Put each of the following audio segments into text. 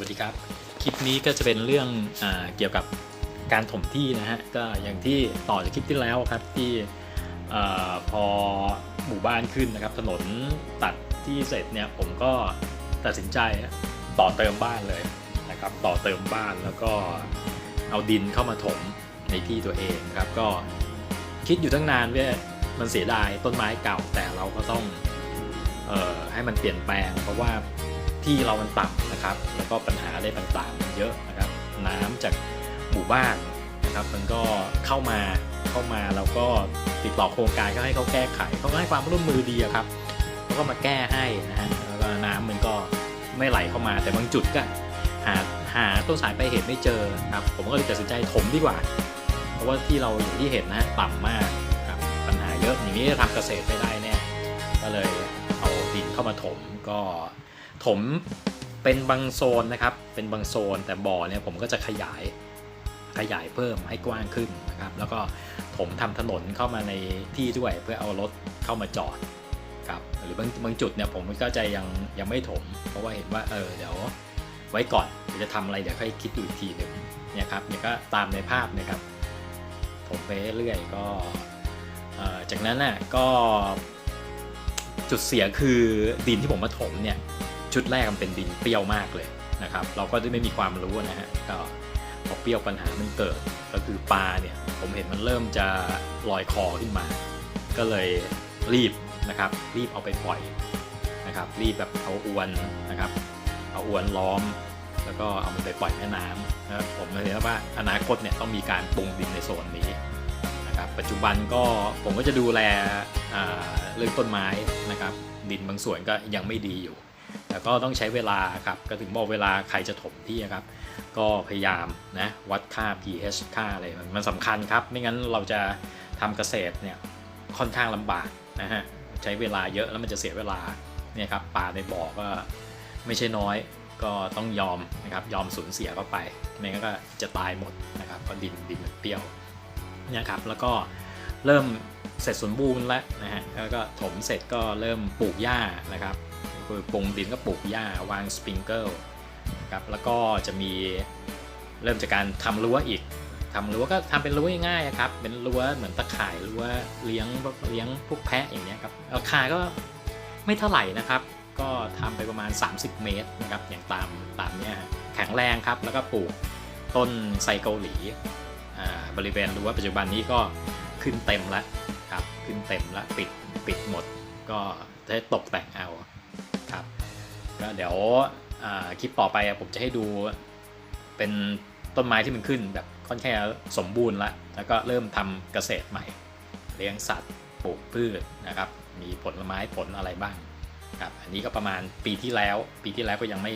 วัสดีครับ คลิปนี้ก็จะเป็นเรื่องอเกี่ยวกับการถมที่นะฮะ ก็อย่างที่ต่อจากคลิปที่แล้วครับที่อพอหมู่บ้านขึ้นนะครับ ถนนตัดที่เสร็จเนี่ยผมก็ตัดสินใจต่อเติมบ้านเลยนะครับ ต่อเติมบ้านแล้วก็เอาดินเข้ามาถมในที่ตัวเองครับ ก็คิดอยู่ตั้งนานว่ามันเสียดายต้นไม้เก่าแต่เราก็ต้องออให้มันเปลี่ยนแปลงเพราะว่า ที่เรามันต่ำนะครับ แล้วก็ปัญหาอะไรต่างๆมันเยอะนะครับ น้ำจากหมู่บ้านนะครับ มันก็เข้ามาเข้ามาเราก็ติดต่อโครงการก็ให้เขาแก้ไขเขาก็ให้ความร่วมมือดีครับเขาก็มาแก้ให้นะฮะแล้วก็น้ำมันก็ไม่ไหลเข้ามา แต่บางจุดก็หาหาต้นสายไปลายเหตุไม่เจอครับ ผมก็เลยตัดสินใจถมดีกว่า เพราะว่าที่เราอย่างที่เห็นนะต่ำมากครับปัญหาเยอะอย่างนี้ทำเกษตรไม่ได้แน่ก็เลยเอาดินเข้ามาถมก็ ถมเป็นบางโซนนะครับ เป็นบางโซนแต่บ่อเนี่ยผมก็จะขยายขยายเพิ่มให้กว้างขึ้นนะครับ แล้วก็ถมทำถนนเข้ามาในที่ด้วยเพื่อเอารถเข้ามาจอดครับหรือบางบางจุดเนี่ยผมก็จะยังยังไม่ถม เพราะว่าเห็นว่าเออเดี๋ยวไว้ก่อนจะทำอะไรเดี๋ยวค่อยคิดดูอีกทีหนึ่งเนี่ยครับเนี่ยก็ตามในภาพนะครับ ผมไปเรื่อยก็จากนั้นน่ะก็จุดเสียคือดินที่ผมมาถมเนี่ย ชุดแรกมันเป็นดินเปรี้ยวมากเลยนะครับ เราก็ไม่มีความรู้นะฮะก็พอเปรี้ยวปัญหามันเกิด ก็คือปลาเนี่ยผมเห็นมันเริ่มจะลอยคอขึ้นมา ก็เลยรีบนะครับรีบเอาไปปล่อยนะครับ รีบแบบเอาอวนนะครับ เอาอวนล้อม แล้วก็เอามันไปปล่อยแม่น้ำนะผมเลยว่าอนาคตเนี่ยต้องมีการปรุงดินในโซนนี้นะครับปัจจุบันก็ผมก็จะดูแลเรื่องต้นไม้นะครับ ดินบางส่วนก็ยังไม่ดีอยู่ แต่ก็ต้องใช้เวลาครับ ก็ถึงบอกเวลาใครจะถมที่ครับ ก็พยายามนะวัดค่า pH ค่าอะไรมันสำคัญครับ ไม่งั้นเราจะทำเกษตรเนี่ยค่อนข้างลำบากนะฮะใช้เวลาเยอะแล้วมันจะเสียเวลาเนี่ยครับปลาในบ่อก็ไม่ใช่น้อยก็ต้องยอมนะครับยอมสูญเสียเข้าไปไม่งั้นก็จะตายหมดนะครับเพราะดินดินมันเปรี้ยวเนี่ยครับแล้วก็เริ่มเสร็จสมบูรณ์แล้วนะฮะแล้วก็ถมเสร็จก็เริ่มปลูกหญ้านะครับ คือปรุงดินก็ปลูกหญ้าวางสปริงเกิลครับแล้วก็จะมีเริ่มจากการทำรั้วอีกทำรั้วก็ทำเป็นรั้วง่ายๆครับ เป็นรั้วเหมือนตะข่ายรั้วเลี้ยงเลี้ยงพวกแพะอย่างเงี้ยครับราคาก็ไม่เท่าไหร่นะครับ ก็ทำไปประมาณ 30 เมตรนะครับอย่างตามตามเนี้ยแข็งแรงครับแล้วก็ปลูกต้นไทรเกาหลีอ่าบริเวณรั้วปัจจุบันนี้ก็ขึ้นเต็มแล้วครับขึ้นเต็มแล้วปิดปิดหมดก็จะตกแต่งเอา ก็เดี๋ยวคลิปต่อไปผมจะให้ดูเป็นต้นไม้ที่มันขึ้นแบบค่อนข้างสมบูรณ์ล้วแล้วก็เริ่มทำเกษตรใหม่ เลี้ยงสัตว์ปลูกพืชนะครับ มีผลไม้ผลอะไรบ้างครับอันนี้ก็ประมาณปีที่แล้ว ปีที่แล้วก็ยังไม่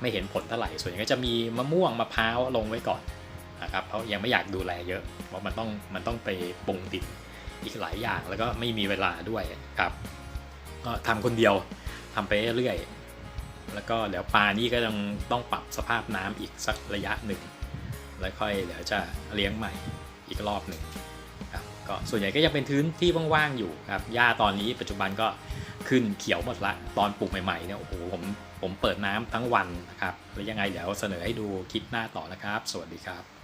ไม่เห็นผลเท่าไหร่ ส่วนใหญ่ก็จะมีมะม่วงมะพร้าวลงไว้ก่อนนะครับเพราะยังไม่อยากดูแลเยอะเพราะมันต้องมันต้องไปปรุงดินอีกหลายอย่างแล้วก็ไม่มีเวลาด้วยครับก็ทำคนเดียวทำไปเรื่อย แล้วก็เดี๋ยวปลานี่ก็ต้องต้องปรับสภาพน้ำอีกสักระยะหนึ่ง แล้วค่อยเดี๋ยวจะเลี้ยงใหม่อีกรอบหนึ่งครับก็ส่วนใหญ่ก็ยังเป็นพื้นที่ว่างๆอยู่ครับหญ้าตอนนี้ปัจจุบันก็ขึ้นเขียวหมดละตอนปลูกใหม่ๆเนี่ยโอ้โหผมผมเปิดน้ำทั้งวันนะครับแล้วยังไงเดี๋ยวเสนอให้ดูคลิปหน้าต่อนะครับ สวัสดีครับ